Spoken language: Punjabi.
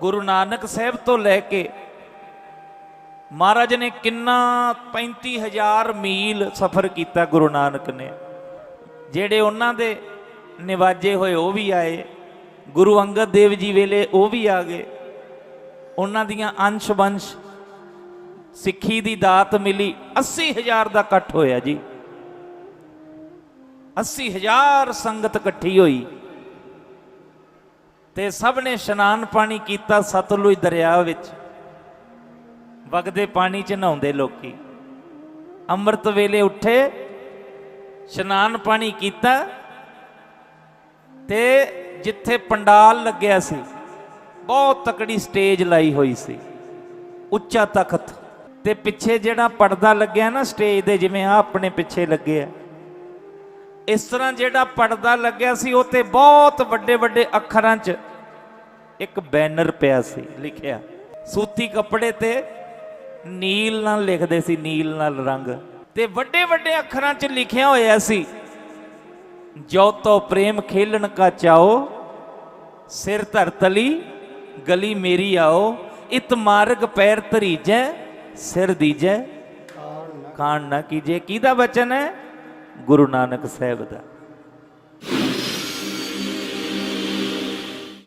ਗੁਰੂ ਨਾਨਕ ਸਾਹਿਬ ਤੋਂ ਲੈ ਕੇ ਮਹਾਰਾਜ ਨੇ ਕਿੰਨਾ 35000 ਮੀਲ ਸਫ਼ਰ ਕੀਤਾ ਗੁਰੂ ਨਾਨਕ ਨੇ। ਜਿਹੜੇ ਉਹਨਾਂ ਦੇ ਨਿਵਾਜੇ ਹੋਏ ਉਹ ਵੀ ਆਏ, ਗੁਰੂ ਅੰਗਦ ਦੇਵ ਜੀ ਵੇਲੇ ਉਹ ਵੀ ਆ ਗਏ। ਉਹਨਾਂ ਦੀਆਂ ਅੰਸ਼ ਵੰਸ਼ ਸਿੱਖੀ ਦੀ ਦਾਤ ਮਿਲੀ 80000 ਦਾ ਇਕੱਠ ਹੋਇਆ ਜੀ। 80000 ਸੰਗਤ ਇਕੱਠੀ ਹੋਈ। ਤੇ ਸਭ ਨੇ ਇਸ਼ਨਾਨ ਪਾਣੀ ਕੀਤਾ ਸਤਲੁਜ ਦਰਿਆ ਵਿੱਚ। ਵਗਦੇ ਪਾਣੀ 'ਚ ਨਹਾਉਂਦੇ ਲੋਕੀ। ਅੰਮ੍ਰਿਤ ਵੇਲੇ ਉੱਠੇ, ਇਸ਼ਨਾਨ ਪਾਣੀ ਕੀਤਾ ਤੇ ਜਿੱਥੇ ਪੰਡਾਲ ਲੱਗਿਆ ਸੀ, ਬਹੁਤ ਤਕੜੀ ਸਟੇਜ ਲਾਈ ਹੋਈ ਸੀ, ਉੱਚਾ ਤਖਤ। ਤੇ ਪਿੱਛੇ ਜਿਹੜਾ ਪਰਦਾ ਲੱਗਿਆ ਨਾ ਸਟੇਜ ਦੇ, ਜਿਵੇਂ ਆ ਆਪਣੇ ਪਿੱਛੇ ਲੱਗੇ ਆ। ਇਸ ਤਰ੍ਹਾਂ ਜਿਹੜਾ ਪਰਦਾ ਲੱਗਿਆ ਸੀ, ਉਹ ਤੇ ਬਹੁਤ ਵੱਡੇ ਵੱਡੇ ਅੱਖਰਾਂ 'ਚ ਇੱਕ ਬੈਨਰ ਪਿਆ ਸੀ ਲਿਖਿਆ। ਸੂਤੀ ਕੱਪੜੇ ਤੇ ਨੀਲ ਨਾਲ ਲਿਖਦੇ ਸੀ ਨੀਲ ਨਾਲ ਰੰਗ। ਤੇ ਵੱਡੇ ਵੱਡੇ ਅੱਖਰਾਂ 'ਚ ਲਿਖਿਆ ਹੋਇਆ ਸੀ ਜੋ ਤੋ ਪ੍ਰੇਮ ਖੇਲਣ ਕਾ ਚਾਓ ਸਿਰ ਧਰ ਤਲੀ ਗਲੀ ਮੇਰੀ ਆਓ ਇਤ ਮਾਰਗ ਪੈਰ ਧਰੀਜੈ ਸਿਰ ਦੀਜੈ। ਕਾਣ ਨਾ ਕੀਜੇ ਕਿਹਦਾ ਬਚਨ ਹੈ? ਗੁਰੂ ਨਾਨਕ ਸਾਹਿਬ ਦਾ।